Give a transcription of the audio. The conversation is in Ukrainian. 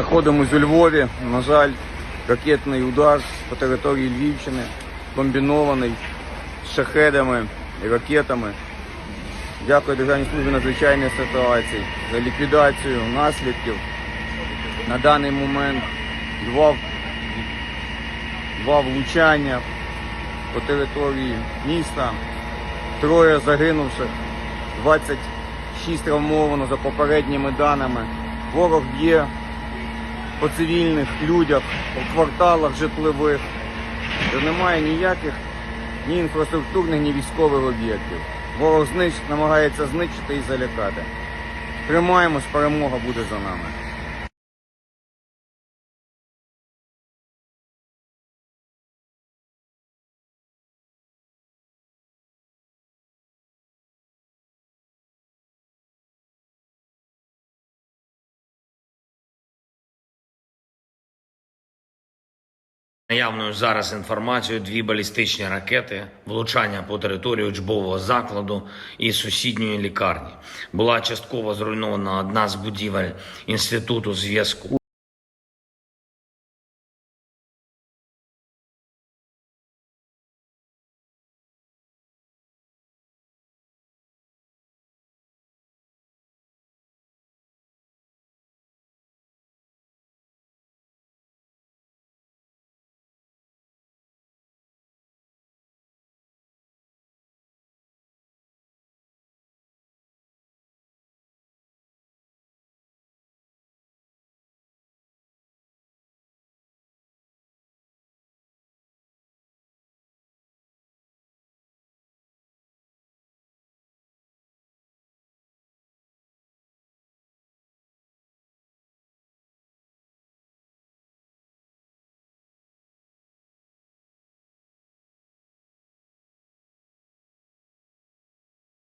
Знаходимось у Львові. На жаль, ракетний удар по території Львівщини, комбінований з шахедами і ракетами. Дякую Державній службі надзвичайної ситуації за ліквідацію наслідків. На даний момент два, два влучання по території міста, троє загинувших, 26 травмовано за попередніми даними. Ворог б'є по цивільних людях, по кварталах житлових, де немає ніяких ні інфраструктурних, ні військових об'єктів. Ворог знищ, намагається знищити і залякати. Тримаємось, перемога буде за нами. Наявною зараз інформацією дві балістичні ракети, влучання по території учбового закладу і сусідньої лікарні. Була частково зруйнована одна з будівель інституту зв'язку.